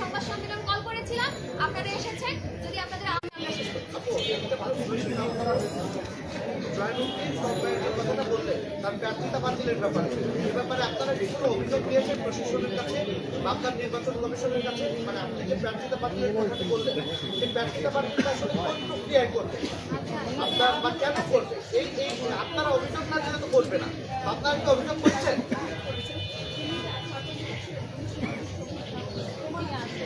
সংবাদ সম্মেলন কল করেছিলাম। আপনারা এসেছেন। যদি আপনাদের তার ব্যর্থতা ব্যাপারে। ব্যাপারে আপনারা কোনো অভিযোগ দিয়েছেন কাছে আপনার নির্বাচন কাছে। মানে আপনি যে বললেন প্রক্রিয়ায় করবে? আপনার কেন করবে? এই এই আপনারা না দিলে তো করবে না। আপনারা কি অভিযোগ করছেন আপনাদের দুই দুই পাশ থেকে দুইটা প্রশ্ন আসছে তো আরেকবার একটু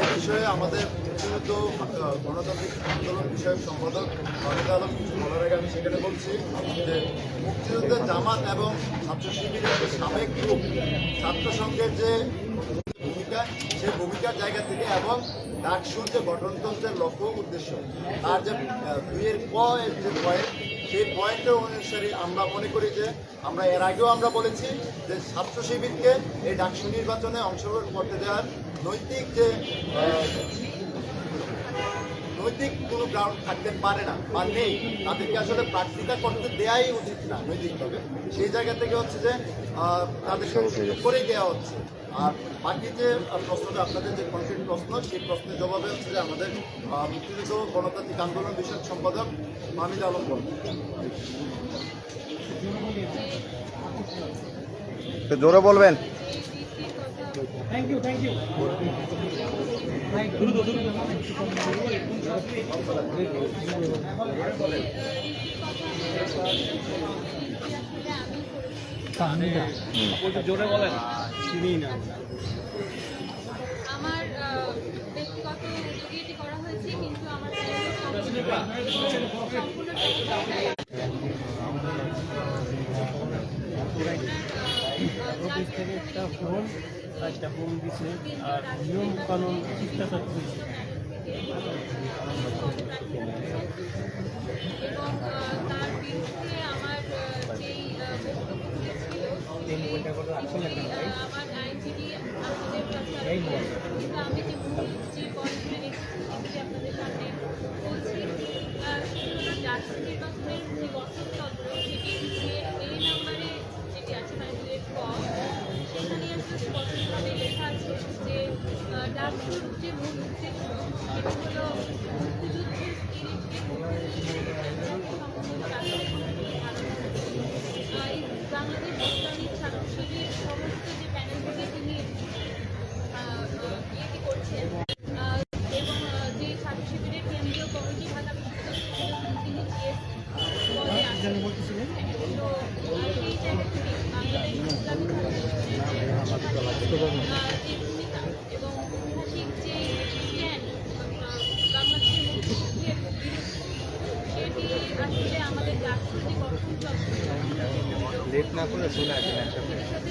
এই বিষয়ে আমাদের মুক্তিযুদ্ধ গণতান্ত্রিক আন্দোলন বিষয়ক সম্পাদক অনেক আলম বলার আগে আমি সেখানে বলছি যে মুক্তিযুদ্ধের জামাত এবং ছাত্র যে সাবেক গ্রুপ, ছাত্র যে ভূমিকা সেই ভূমিকার জায়গা থেকে এবং ডাকসুর যে গঠনতন্ত্রের লক্ষ্য উদ্দেশ্য, তার যে দুইয়ের ক এর যে পয়েন্ট সেই পয়েন্ট অনুসারে আমরা মনে করি যে আমরা এর আগেও আমরা বলেছি যে ছাত্র শিবিরকে এই ডাকসু নির্বাচনে অংশগ্রহণ করতে দেওয়ার নৈতিক যে নৈতিক কোনো গ্রাউন্ড থাকতে পারে না বা নেই। তাদেরকে আসলে প্রার্থিতা করতে দেয়াই উচিত না নৈতিকভাবে। সেই জায়গা থেকে হচ্ছে যে তাদেরকে সুযোগ করেই দেওয়া হচ্ছে। আর বাকি যে প্রশ্নটা আপনাদের যে কনক্রিট প্রশ্ন সেই প্রশ্নের জবাবে হচ্ছে যে আমাদের মুক্তিযুদ্ধ গণতান্ত্রিক আন্দোলন বিষয়ক সম্পাদক মাহমিদ আলম বলবেন। তো জোরে বলবেন আমার আহ, ব্যক্তিগত উদ্যোগে করা হয়েছে কিন্তু আমার অফিস থেকে একটা ফোন একটা ফোন দিছে আর নিয়ম কানুন শিষ্টাচার করছে এবং আহ, তার বিরুদ্ধে আমার আহ, ডাকসুর যে মূল উদ্দেশ্য সেটি হলো মুক্তিযুদ্ধের স্পিরিটকে বাংলাদেশ ইসলামিক ছাত্র শিবির সমস্ত যে প্যানেল থেকে তিনি আহ, আহ, ইয়েটি করছেন আহ, এবং আহ, যে ছাত্র শিবিরের কেন্দ্রীয় কমিটি ঢাকা বিশ্ববিদ্যালয় তিনি জিএস পদে আছেন হ্যাঁ, তো আহ, সেই জায়গা থেকে বাংলাদেশ ইসলামিক ছাত্র শিবিরের আহ, যে ভূমিকা এবং ঐতিহাসিক যে জ্ঞান বাংলাদেশের মুক্তিযুদ্ধের বিরুদ্ধে সেটি আসলে আমাদের রাষ্ট্রটি গঠন লেট না করে চলে আসেন একসাথে এর সাথে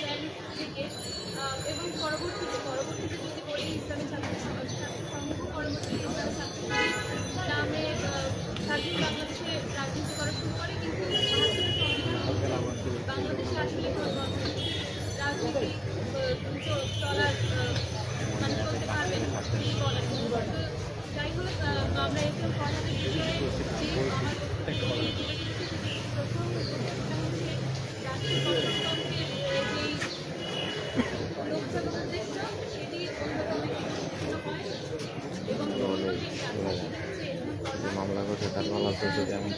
বেসরকারি নামে স্বাধীন বাংলাদেশে রাজনীতি করা শুরু করে, কিন্তু বাংলাদেশে আসলে রাজনীতি চলার মানে করতে পারবেন বলেন যাই হোক আমরা এরকম কথা যেমন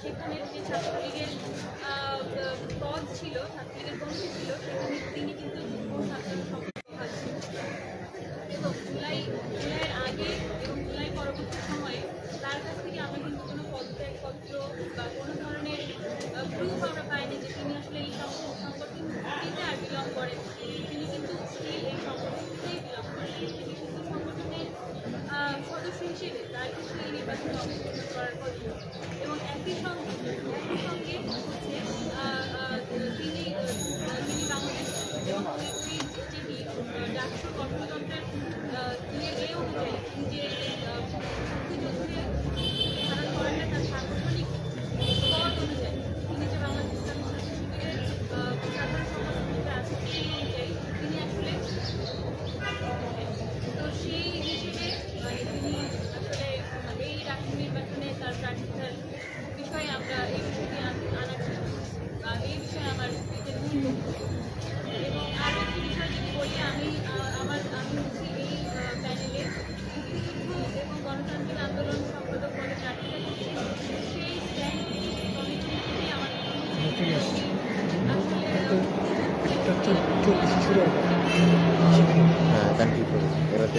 সেখানের যে ছাত্রলীগের পদ ছিল ছাত্রলীগের কমিটি ছিল সেখানে তিনি কিন্তু এবং একই সঙ্গে সঙ্গে হচ্ছে তিনি তিনি ডাক্তার কর্মতন্ত্রের এ যে মুক্তিযুদ্ধের শিশুরা হ্যাঁ কান্ট্রি এরা তো